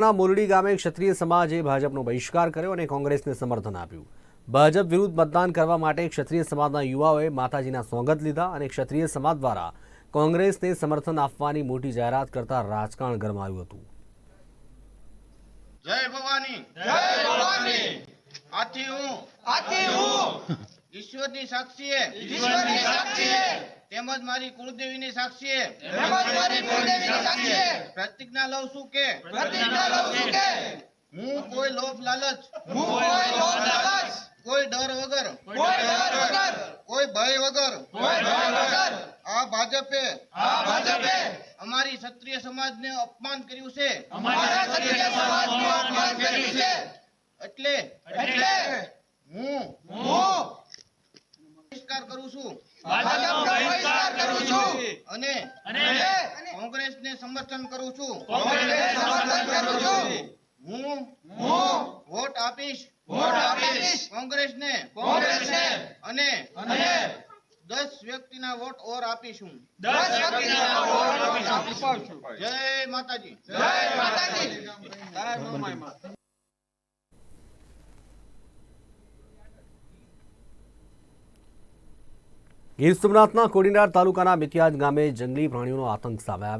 ના મોરડી ગામે ક્ષત્રિય સમાજે ભાજપનો બહિષ્કાર કર્યો અને કોંગ્રેસને સમર્થન આપ્યું. ભાજપ વિરુદ્ધ મતદાન કરવા માટે ક્ષત્રિય સમાજના યુવાઓએ માતાજીના સ્વાગત લીધા અને ક્ષત્રિય સમાજ દ્વારા કોંગ્રેસને સમર્થન આપવાની મોટી જાહેરાત કરતા રાજકારણ ગરમાયું હતું. જય ભવાની. જય ભવાની. આથી હું. આથી હું. ઈશ્વરની સાક્ષીએ. ઈશ્વરની સાક્ષીએ. તેમજ મારી કુળદેવીની સાક્ષીએ. તેમજ મારી કુળદેવીની પ્રતિજ્ઞા લઉં છું કે? પ્રતિજ્ઞા લઉં છું કે? હું કોઈ લોભ લાલચ. હું કોઈ લોભ લાલચ. કોઈ ડર વગર. કોઈ ડર વગર. કોઈ ભય વગર. કોઈ ભય વગર. આ ભાજપે. આ ભાજપે. અમારી ક્ષત્રિય સમાજને અપમાન કર્યું છે. અમારા ક્ષત્રિય સમાજને અપમાન કર્યું છે. એટલે એટલે હું હું બહિષ્કાર કરું છું. ભાજપનો બહિષ્કાર કરું છું. અને અને કોંગ્રેસને સમર્થન કરું છું. કોંગ્રેસને સમર્થન કરું છું. હું હું વોટ આપીશ. વોટ આપીશ. કોંગ્રેસને. કોંગ્રેસને. અને અને દસ વ્યક્તિના વોટ ઓર આપીશું. દસ વ્યક્તિના વોટ આપીશું. જય માતાજી. જય માતાજી. ગીર સોમનાથના કોડીનાર તાલુકાના મિથિયાજ ગામે જંગલી પ્રાણીઓનો આતંક સામે આવ્યો